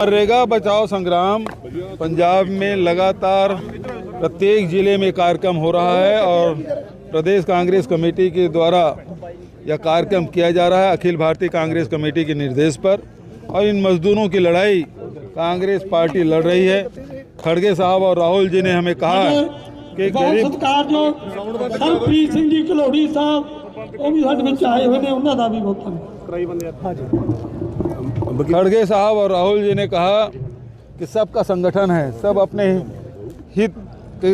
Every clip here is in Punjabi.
मनरेगा बचाओ संग्राम। पंजाब में लगातार प्रत्येक ज़िले में कार्यक्रम हो रहा है और प्रदेश कांग्रेस कमेटी के द्वारा यह कार्यक्रम किया जा रहा है अखिल भारतीय कांग्रेस कमेटी के निर्देश पर। और इन मजदूरों की लड़ाई कांग्रेस पार्टी लड़ रही है। खड़गे साहब और राहुल जी ने हमें कहा कि गरीब सिंह जी साहब भी बहुत खड़गे साहब और राहुल जी ने कहा कि सबका संगठन है सब अपने हित के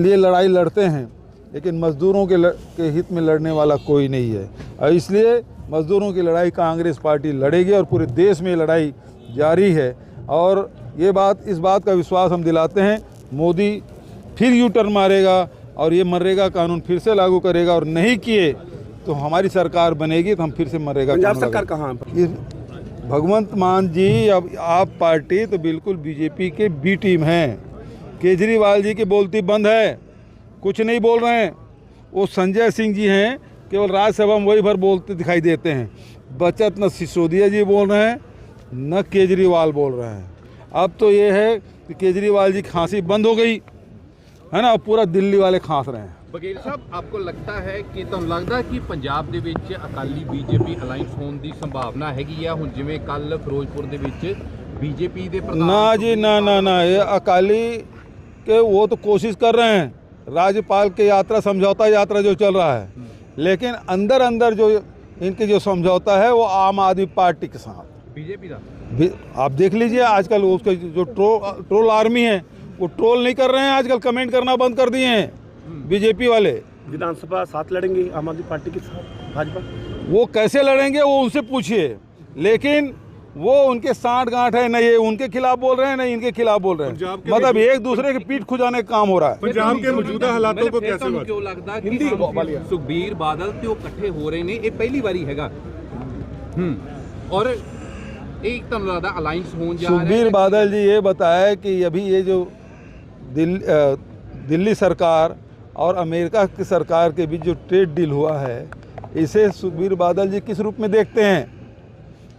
लिए लड़ाई लड़ते हैं लेकिन मजदूरों के लड़, के हित में लड़ने वाला कोई नहीं है। और इसलिए मजदूरों की लड़ाई कांग्रेस पार्टी लड़ेगी और पूरे देश में लड़ाई जारी है। और ये बात इस बात का विश्वास हम दिलाते हैं मोदी फिर यू टर्न मारेगा और ये मरेगा कानून फिर से लागू करेगा और नहीं किए तो हमारी सरकार बनेगी तो हम फिर से मरेगा पंजाब सरकार कहाँ ये भगवंत मान जी, अब आप पार्टी तो बिल्कुल बीजेपी के बी टीम हैं। केजरीवाल जी की के बोलती बंद है, कुछ नहीं बोल रहे हैं। वो संजय सिंह जी हैं, केवल राज्यसभा में वही भर बोलते दिखाई देते हैं। बचत न सिसोदिया जी बोल रहे हैं, न केजरीवाल बोल रहे हैं। अब तो ये है कि केजरीवाल जी खांसी बंद हो गई, है ना? अब पूरा दिल्ली वाले खांस रहे हैं। ਬਗੇਲ ਸਾਹਿਬ ਆਪਕੋ ਲੱਗਦਾ ਹੈ ਕਿ ਤੁਹਾਨੂੰ ਲੱਗਦਾ ਕਿ ਪੰਜਾਬ ਦੇ ਵਿੱਚ ਅਕਾਲੀ ਬੀਜੇਪੀ ਅਲਾਈਅੰਸ ਹੋਣ ਦੀ ਸੰਭਾਵਨਾ ਹੈਗੀ ਆ ਹੁਣ ਜਿਵੇਂ ਕੱਲ ਫਿਰੋਜ਼ਪੁਰ ਦੇ ਵਿੱਚ ਬੀਜੇਪੀ ਦੇ ਪ੍ਰਧਾਨ ना जी ना ना ना ये अकाली के वो तो कोशिश कर रहे हैं राज्यपाल की यात्रा समझौता यात्रा जो चल रहा है लेकिन अंदर अंदर जो इनके जो समझौता है वो आम आदमी पार्टी के साथ ਬੀਜੇਪੀ ਦਾ भी- आप देख लीजिए आजकल उसके जो ट्रो ट्रोल आर्मी है वो ट्रोल नहीं कर रहे हैं आजकल कमेंट करना बंद कर दिए हैं बीजेपी वाले विधानसभा साथ लड़ेंगे आम आदमी पार्टी के साथ भाजपा वो कैसे लड़ेंगे वो उनसे पूछिए लेकिन वो उनके साठ गांठ है न ये उनके खिलाफ बोल रहे हैं न इनके खिलाफ बोल रहे हैं मतलब एक दूसरे की पीठ खुजाने का काम हो रहा है पंजाब के मौजूदा हालातों को ਫਿਰ कैसे ਤੁਹਾਨੂੰ बात ਕਿਉਂ ਲੱਗਦਾ ਕਿ ਹਮ ਸੁਖਬੀਰ ਬਾਦਲ ਤੇ ਉਹ ਇਕੱਠੇ ਹੋ ਰਹੇ ਨੇ ਇਹ ਪਹਿਲੀ ਵਾਰੀ ਹੈਗਾ ਹੂੰ ਔਰ ਇਹ ਤੁਹਾਨੂੰ ਲੱਗਦਾ ਅਲਾਈਅੰਸ ਹੋਣ ਜਾ ਰਿਹਾ सुखबीर ਹੈ बादल जी ये बताया कि अभी ये जो दिल, अ, दिल्ली सरकार और अमेरिका की सरकार के बीच जो ट्रेड डील हुआ है इसे सुखबीर बादल जी किस रूप में देखते हैं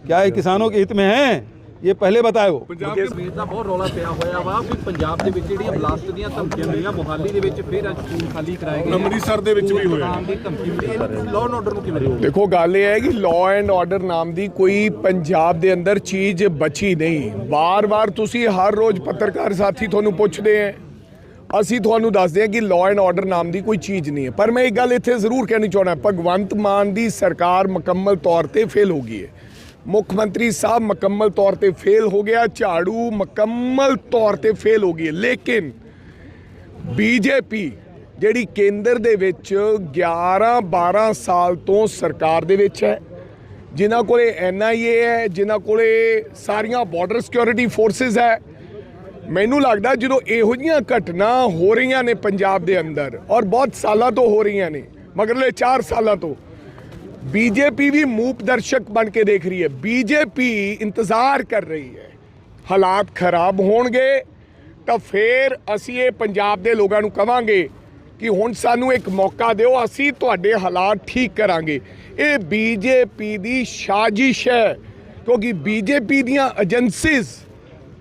क्या ये किसानों के हित में है ये पहले बताए वो पंजाब के ਕਸ਼ਮੀਰ ਦਾ ਬਹੁਤ ਰੌਲਾ ਪਿਆ ਹੋਇਆ ਵਾ ਵੀ ਪੰਜਾਬ ਦੇ ਵਿੱਚ ਜਿਹੜੀਆਂ ਬਲਾਸਟ ਦੀਆਂ ਧਮਕੀਆਂ ਮਿਲੀਆਂ ਮੋਹਾਲੀ ਦੇ ਵਿੱਚ ਫਿਰ ਅੱਜ ਸਕੂਲ ਖਾਲੀ ਕਰਾਏ ਗਏ ਅੰਮ੍ਰਿਤਸਰ ਦੇ ਵਿੱਚ ਵੀ ਹੋਇਆ। ਨਾਮ ਦੀ ਧਮਕੀ ਮਿਲੀ ਲਾਅ ਐਂਡ ਆਰਡਰ ਨੂੰ ਕਿਵੇਂ ਦੇਖਦੇ ਹੋ? ਦੇਖੋ ਗੱਲ ਇਹ ਹੈ ਕਿ ਲਾਅ ਐਂਡ ਆਰਡਰ ਨਾਮ ਦੀ ਕੋਈ ਪੰਜਾਬ ਦੇ ਅੰਦਰ ਚੀਜ਼ ਬਚੀ ਨਹੀਂ ਵਾਰ-ਵਾਰ ਤੁਸੀਂ ਹਰ ਰੋਜ਼ ਪੱਤਰਕਾਰ ਸਾਥੀ ਤੁਹਾਨੂੰ ਪੁੱਛਦੇ ਆ ਅਸੀਂ ਤੁਹਾਨੂੰ ਦੱਸਦੇ ਹਾਂ ਕਿ ਲਾਅ ਐਂਡ ਆਰਡਰ ਨਾਮ ਦੀ ਕੋਈ ਚੀਜ਼ ਨਹੀਂ ਹੈ। ਪਰ ਮੈਂ ਇੱਕ ਗੱਲ ਇੱਥੇ ਜ਼ਰੂਰ ਕਹਿਣੀ ਚਾਹੁੰਦਾ, ਭਗਵੰਤ ਮਾਨ ਦੀ ਸਰਕਾਰ ਮੁਕੰਮਲ ਤੌਰ ਤੇ ਫੇਲ ਹੋ ਗਈ ਹੈ। ਮੁੱਖ ਮੰਤਰੀ ਸਾਹਿਬ ਮੁਕੰਮਲ ਤੌਰ ਤੇ ਫੇਲ ਹੋ ਗਿਆ, ਝਾੜੂ ਮੁਕੰਮਲ ਤੌਰ ਤੇ ਫੇਲ ਹੋ ਗਈ ਹੈ। ਲੇਕਿਨ ਬੀਜੇਪੀ, ਜਿਹੜੀ ਕੇਂਦਰ ਦੇ ਵਿੱਚ 11 12 ਸਾਲ ਤੋਂ ਸਰਕਾਰ ਦੇ ਵਿੱਚ ਹੈ, ਜਿਨ੍ਹਾਂ ਕੋਲੇ ਐਨਆਈਏ ਹੈ, ਜਿਨ੍ਹਾਂ ਕੋਲੇ ਸਾਰੀਆਂ ਬਾਰਡਰ ਸਿਕਿਉਰਿਟੀ ਫੋਰਸਸ ਹੈ ਮੈਨੂੰ ਲੱਗਦਾ ਜਦੋਂ ਇਹੋ ਜਿਹੀਆਂ ਘਟਨਾ ਹੋ ਰਹੀਆਂ ਨੇ ਪੰਜਾਬ ਦੇ ਅੰਦਰ ਔਰ ਬਹੁਤ ਸਾਲਾਂ ਤੋਂ ਹੋ ਰਹੀਆਂ ਨੇ, ਮਗਰਲੇ 4 ਸਾਲਾਂ ਤੋਂ, ਬੀਜੇਪੀ ਵੀ ਮੂਪ ਦਰਸ਼ਕ ਬਣ ਕੇ ਦੇਖ ਰਹੀ ਹੈ। ਬੀਜੇਪੀ ਇੰਤਜ਼ਾਰ ਕਰ ਰਹੀ ਹੈ। ਹਾਲਾਤ ਖਰਾਬ ਹੋਣਗੇ ਤਾਂ ਫੇਰ ਅਸੀਂ ਇਹ ਪੰਜਾਬ ਦੇ ਲੋਕਾਂ ਨੂੰ ਕਵਾਂਗੇ ਕਿ ਹੁਣ ਸਾਨੂੰ ਇੱਕ ਮੌਕਾ ਦਿਓ, ਅਸੀਂ ਤੁਹਾਡੇ ਹਾਲਾਤ ਠੀਕ ਕਰਾਂਗੇ। ਇਹ ਬੀਜੇਪੀ ਦੀ ਸਾਜ਼ਿਸ਼ ਹੈ, ਕਿਉਂਕਿ ਬੀਜੇਪੀ ਦੀਆਂ ਏਜੰਸੀਜ਼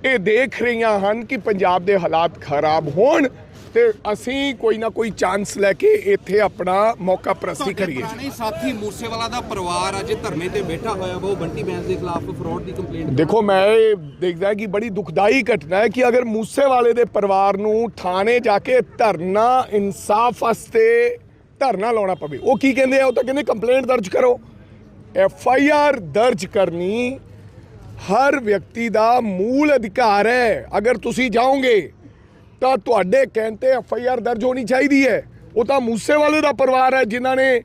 ਇਹ ਦੇਖ ਰਹੀਆਂ ਹਨ ਕਿ ਪੰਜਾਬ ਦੇ ਹਾਲਾਤ ਖਰਾਬ ਹੋਣ ਤੇ ਅਸੀਂ ਕੋਈ ਨਾ ਕੋਈ ਚਾਂਸ ਲੈ ਕੇ ਇੱਥੇ ਆਪਣਾ ਮੌਕਾ ਪ੍ਰਸਤੀ ਕਰੀਏ। ਪੁਰਾਣੇ ਸਾਥੀ ਮੂਸੇਵਾਲਾ ਦਾ ਪਰਿਵਾਰ ਅੱਜ ਧਰਨੇ ਤੇ ਬੈਠਾ ਹੋਇਆ ਉਹ ਬੰਟੀ ਬੈਂਸ ਦੇ ਖਿਲਾਫ ਫਰਾਡ ਦੀ ਕੰਪਲੇਂਟ ਦੇਖੋ ਮੈਂ ਇਹ ਦੇਖਦਾ ਕਿ ਬੜੀ ਦੁਖਦਾਈ ਘਟਨਾ ਹੈ ਕਿ ਅਗਰ ਮੂਸੇਵਾਲੇ ਦੇ ਪਰਿਵਾਰ ਨੂੰ ਥਾਣੇ ਜਾ ਕੇ ਧਰਨਾ ਇਨਸਾਫ ਵਾਸਤੇ ਧਰਨਾ ਲਾਉਣਾ ਪਵੇ ਉਹ ਕੀ ਕਹਿੰਦੇ ਆ? ਉਹ ਤਾਂ ਕਹਿੰਦੇ ਕੰਪਲੇਂਟ ਦਰਜ ਕਰੋ। ਐਫ ਆਈ ਆਰ ਦਰਜ ਕਰਨੀ ਹਰ ਵਿਅਕਤੀ ਦਾ ਮੂਲ ਅਧਿਕਾਰ ਹੈ। ਅਗਰ ਤੁਸੀਂ ਜਾਓਗੇ, ਤਾਂ ਤੁਹਾਡੇ ਕਹਿਣ ਤੇ ਐਫ ਆਈ ਆਰ ਦਰਜ ਹੋਣੀ ਚਾਹੀਦੀ ਹੈ। ਉਹ ਤਾਂ ਮੂਸੇਵਾਲੇ ਦਾ ਪਰਿਵਾਰ ਹੈ, ਜਿਨ੍ਹਾਂ ਨੇ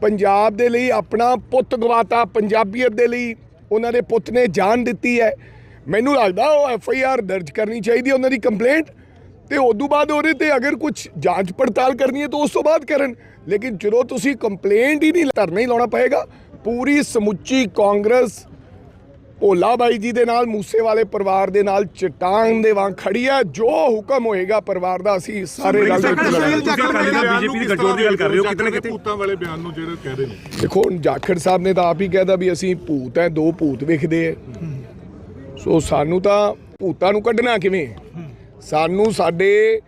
ਪੰਜਾਬ ਦੇ ਲਈ ਆਪਣਾ ਪੁੱਤ ਗਵਾਤਾ, ਪੰਜਾਬੀਅਤ ਦੇ ਲਈ ਉਹਨਾਂ ਦੇ ਪੁੱਤ ਨੇ ਜਾਨ ਦਿੱਤੀ ਹੈ। ਮੈਨੂੰ ਲੱਗਦਾ ਉਹ ਐਫ ਆਈ ਆਰ ਦਰਜ ਕਰਨੀ ਚਾਹੀਦੀ ਹੈ ਉਹਨਾਂ ਦੀ ਕੰਪਲੇਂਟ। ਤੇ ਉਦੋਂ ਬਾਅਦ ਉਹਦੇ ਤੇ ਅਗਰ ਕੁਝ ਜਾਂਚ ਪੜਤਾਲ ਕਰਨੀ ਹੈ, ਤਾਂ ਉਸ ਤੋਂ ਬਾਅਦ ਕਰਨ। ਲੇਕਿਨ ਜਦੋਂ ਤੁਸੀਂ ਕੰਪਲੇਂਟ ਹੀ ਨਹੀਂ, ਧਰਨਾ ਹੀ ਲਾਉਣਾ ਪਏਗਾ। ਪੂਰੀ ਸਮੁੱਚੀ ਕਾਂਗਰਸ ਭੋਲਾ ਬਾਈ ਜੀ ਦੇ ਨਾਲ ਮੂਸੇ ਵਾਲੇ ਪਰਿਵਾਰ ਦੇ ਨਾਲ ਚਟਾਨ ਦੇ ਵਾਂਗ ਖੜੀ ਹੈ ਜੋ ਹੁਕਮ ਹੋਏਗਾ ਪਰਿਵਾਰ ਦਾ ਅਸੀਂ ਸਾਰੇ ਰਲ ਕੇ ਲੜਾਂਗੇ। ਬੀਜੇਪੀ ਦੀ ਗੱਠਜੋੜ ਦੀ ਗੱਲ ਕਰ ਰਹੇ ਹੋ ਕਿਤੇ ਕਿਤੇ? ਭੂਤਾਂ ਵਾਲੇ ਬਿਆਨ ਨੂੰ ਜਿਹੜੇ ਕਹਿ ਰਹੇ ਨੇ। ਦੇਖੋ ਹੁਣ ਜਾਖੜ ਸਾਹਿਬ ਨੇ ਤਾਂ ਆਪ ਹੀ ਕਹਿਦਾ ਵੀ ਅਸੀਂ ਭੂਤ ਹੈ ਦੋ ਭੂਤ ਵਿਖਦੇ ਹੈ ਸੋ ਸਾਨੂੰ ਤਾਂ ਭੂਤਾਂ ਨੂੰ ਕੱਢਣਾ ਕਿਵੇਂ ਸਾਨੂੰ ਸਾਡੇ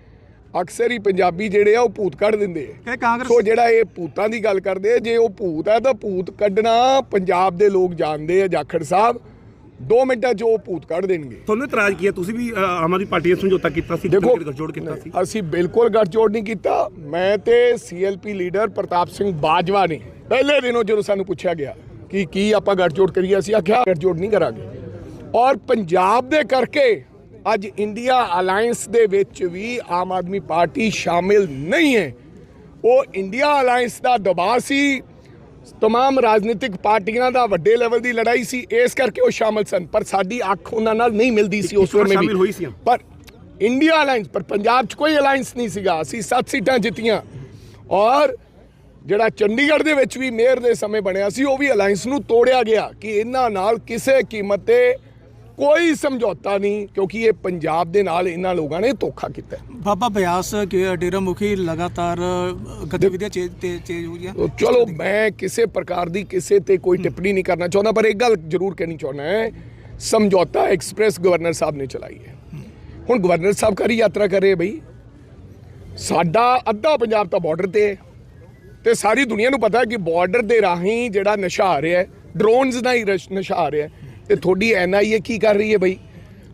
ਅਕਸਰ ਹੀ ਪੰਜਾਬੀ ਜਿਹੜੇ ਆ ਉਹ ਭੂਤ ਕੱਢ ਦਿੰਦੇ ਆ ਕਾਂਗਰਸ ਸੋ ਜਿਹੜਾ ਇਹ ਭੂਤਾਂ ਦੀ ਗੱਲ ਕਰਦੇ ਆ ਜੇ ਉਹ ਭੂਤ ਹੈ ਤਾਂ ਭੂਤ ਕੱਢਣਾ ਪੰਜਾਬ ਦੇ ਲੋਕ ਜਾਣਦੇ ਆ ਜਾਖੜ ਸਾਹਿਬ। 2 ਮਿੰਟਾਂ 'ਚ ਉਹ ਭੂਤ ਕੱਢ ਦੇਣਗੇ। ਤੁਹਾਨੂੰ ਇਤਰਾਜ਼ ਕੀ ਹੈ? ਤੁਸੀਂ ਵੀ ਅ, ਆਮ ਆਦਮੀ ਪਾਰਟੀ ਨਾਲ ਸਮਝੌਤਾ ਕੀਤਾ ਸੀ ਦੇਖੋ ਜੋੜ ਕੀਤਾ ਸੀ। ਅਸੀਂ ਬਿਲਕੁਲ ਗੱਠਜੋੜ ਨਹੀਂ ਕੀਤਾ। ਮੈਂ ਤੇ ਸੀਐਲਪੀ ਲੀਡਰ ਪ੍ਰਤਾਪ ਸਿੰਘ ਬਾਜਵਾ ਨੇ ਪਹਿਲੇ ਦਿਨੋਂ ਜਦੋਂ ਸਾਨੂੰ ਪੁੱਛਿਆ ਗਿਆ ਕਿ ਕੀ ਆਪਾਂ ਗੱਠਜੋੜ ਕਰੀਏ ਅਸੀਂ ਆਖਿਆ ਗੱਠਜੋੜ ਨਹੀਂ ਕਰਾਂਗੇ। ਔਰ ਪੰਜਾਬ ਦੇ ਕਰਕੇ ਅੱਜ ਇੰਡੀਆ ਅਲਾਈਅੰਸ ਦੇ ਵਿੱਚ ਵੀ ਆਮ ਆਦਮੀ ਪਾਰਟੀ ਸ਼ਾਮਿਲ ਨਹੀਂ ਹੈ। ਉਹ ਇੰਡੀਆ ਅਲਾਈਅੰਸ ਦਾ ਦਬਾਅ ਸੀ ਤਮਾਮ ਰਾਜਨੀਤਿਕ ਪਾਰਟੀਆਂ ਦਾ ਵੱਡੇ ਲੈਵਲ ਦੀ ਲੜਾਈ ਸੀ ਇਸ ਕਰਕੇ ਉਹ ਸ਼ਾਮਲ ਸਨ ਪਰ ਸਾਡੀ ਅੱਖ ਉਹਨਾਂ ਨਾਲ ਨਹੀਂ ਮਿਲਦੀ ਸੀ ਉਸ ਵੇਲੇ ਵੀ ਸੀ। ਪਰ ਇੰਡੀਆ ਅਲਾਈਅੰਸ ਪਰ ਪੰਜਾਬ 'ਚ ਕੋਈ ਅਲਾਈਅੰਸ ਨਹੀਂ ਸੀਗਾ ਅਸੀਂ 7 ਸੀਟਾਂ ਜਿੱਤੀਆਂ ਔਰ ਜਿਹੜਾ ਚੰਡੀਗੜ੍ਹ ਦੇ ਵਿੱਚ ਵੀ ਮੇਅਰ ਦੇ ਸਮੇਂ ਬਣਿਆ ਸੀ ਉਹ ਵੀ ਅਲਾਈਅੰਸ ਨੂੰ ਤੋੜਿਆ ਗਿਆ ਕਿ ਇਹਨਾਂ ਨਾਲ ਕਿਸੇ ਕੀਮਤ ਤੇ ਕੋਈ ਸਮਝੌਤਾ ਨਹੀਂ ਕਿਉਂਕਿ ਇਹ ਪੰਜਾਬ ਦੇ ਨਾਲ ਇਹਨਾਂ ਲੋਕਾਂ ਨੇ ਧੋਖਾ ਕੀਤਾ। ਬਾਬਾ ਬਿਆਸ ਕੇ ਡੇਰਾ ਮੁਖੀ ਲਗਾਤਾਰ ਗਤੀਵਿਧੀਆਂ ਚੇਂਜ ਤੇ ਚੇਂਜ ਹੋ ਗਈਆਂ। ਚਲੋ ਮੈਂ ਕਿਸੇ ਪ੍ਰਕਾਰ ਦੀ ਕਿਸੇ ਤੇ ਕੋਈ ਟਿੱਪਣੀ ਨਹੀਂ ਕਰਨਾ ਚਾਹੁੰਦਾ ਪਰ ਇੱਕ ਗੱਲ ਜ਼ਰੂਰ ਕਹਿਣੀ ਚਾਹੁੰਦਾ ਹੈ ਸਮਝੌਤਾ ਐਕਸਪ੍ਰੈਸ ਗਵਰਨਰ ਸਾਹਿਬ ਨੇ ਚਲਾਈ ਹੈ। ਹੁਣ ਗਵਰਨਰ ਸਾਹਿਬ ਕਰੀ ਯਾਤਰਾ ਕਰ ਰਹੇ ਬਈ। ਸਾਡਾ ਅੱਧਾ ਪੰਜਾਬ ਤਾਂ ਬਾਰਡਰ ਤੇ ਹੈ ਤੇ ਸਾਰੀ ਦੁਨੀਆ ਨੂੰ ਪਤਾ ਹੈ ਕਿ ਬਾਰਡਰ ਦੇ ਰਾਹੀਂ ਜਿਹੜਾ ਨਸ਼ਾ ਆ ਰਿਹਾ ਹੈ ਡਰੋਨਸ ਦਾ ਹੀ ਨਸ਼ਾ ਆ ਰਿਹਾ ਹੈ। ਤੇ ਤੁਹਾਡੀ ਐਨਆਈਏ ਕੀ ਕਰ ਰਹੀ ਹੈ ਬਈ?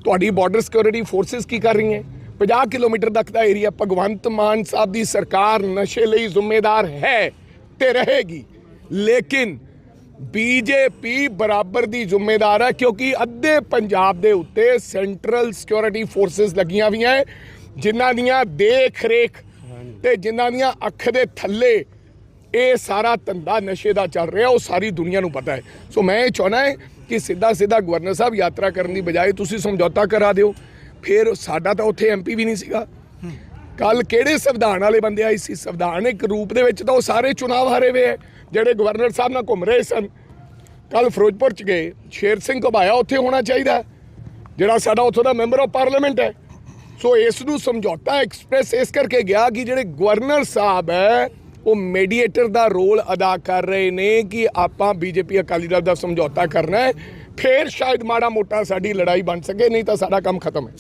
ਤੁਹਾਡੀ ਬਾਰਡਰ ਸਿਕਿਉਰਿਟੀ ਫੋਰਸਸ ਕੀ ਕਰ ਰਹੀਆਂ? 50 ਕਿਲੋਮੀਟਰ ਤੱਕ ਦਾ ਏਰੀਆ ਭਗਵੰਤ ਮਾਨ ਸਾਹਿਬ ਦੀ ਸਰਕਾਰ ਨਸ਼ੇ ਲਈ ਜ਼ਿੰਮੇਦਾਰ ਹੈ ਤੇ ਰਹੇਗੀ। ਲੇਕਿਨ ਬੀਜੇਪੀ ਬਰਾਬਰ ਦੀ ਜ਼ਿੰਮੇਦਾਰ ਹੈ ਕਿਉਂਕਿ ਅੱਧੇ ਪੰਜਾਬ ਦੇ ਉੱਤੇ ਸੈਂਟਰਲ ਸਿਕਿਉਰਿਟੀ ਫੋਰਸਸ ਲੱਗੀਆਂ ਹੋਈਆਂ ਹੈ ਜਿਨ੍ਹਾਂ ਦੀਆਂ ਦੇਖ ਰੇਖ ਤੇ ਜਿਨ੍ਹਾਂ ਦੀਆਂ ਅੱਖ ਦੇ ਥੱਲੇ ਇਹ ਸਾਰਾ ਧੰਦਾ ਨਸ਼ੇ ਦਾ ਚੱਲ ਰਿਹਾ ਉਹ ਸਾਰੀ ਦੁਨੀਆ ਨੂੰ ਪਤਾ ਹੈ। ਸੋ ਮੈਂ ਇਹ ਚਾਹਣਾ ਹੈ ਕਿ ਸਿੱਧਾ ਸਿੱਧਾ ਗਵਰਨਰ ਸਾਹਿਬ ਯਾਤਰਾ ਕਰਨ ਦੀ ਬਜਾਏ ਤੁਸੀਂ ਸਮਝੌਤਾ ਕਰਾ ਦਿਓ। ਫਿਰ ਸਾਡਾ ਤਾਂ ਉੱਥੇ ਐਮਪੀ ਵੀ ਨਹੀਂ ਸੀਗਾ। ਕੱਲ ਕਿਹੜੇ ਸੰਵਿਧਾਨ ਵਾਲੇ ਬੰਦੇ ਆਏ ਸੀ? ਸੰਵਿਧਾਨਿਕ ਰੂਪ ਦੇ ਵਿੱਚ ਤਾਂ ਉਹ ਸਾਰੇ ਚੁਣਾਵ ਹਾਰੇ ਹੋਏ ਹੈ ਜਿਹੜੇ ਗਵਰਨਰ ਸਾਹਿਬ ਨਾਲ ਘੁੰਮ ਰਹੇ ਸਨ। ਕੱਲ ਫਿਰੋਜ਼ਪੁਰ ਚ ਗਏ। ਸ਼ੇਰ ਸਿੰਘ ਘੁਬਾਇਆ, ਉੱਥੇ ਹੋਣਾ ਚਾਹੀਦਾ। ਜਿਹੜਾ ਸਾਡਾ ਉੱਥੋਂ ਦਾ ਮੈਂਬਰ ਆਫ ਪਾਰਲੀਮੈਂਟ ਹੈ। ਸੋ ਇਸ ਨੂੰ ਸਮਝੌਤਾ ਐਕਸਪ੍ਰੈਸ ਇਸ ਕਰਕੇ ਗਿਆ ਕਿ ਜਿਹੜੇ ਗਵਰਨਰ ਸਾਹਿਬ ਹੈ ਉਹ ਮੀਡੀਏਟਰ ਦਾ ਰੋਲ ਅਦਾ ਕਰ ਰਹੇ ਨੇ ਕਿ ਆਪਾਂ ਬੀਜੇਪੀ ਅਕਾਲੀ ਦਲ ਦਾ ਸਮਝੌਤਾ ਕਰਨਾ ਹੈ, ਫਿਰ ਸ਼ਾਇਦ ਮਾੜਾ ਮੋਟਾ ਸਾਡੀ ਲੜਾਈ ਬਣ ਸਕੇ, ਨਹੀਂ ਤਾਂ ਸਾਡਾ ਕੰਮ ਖਤਮ ਹੈ।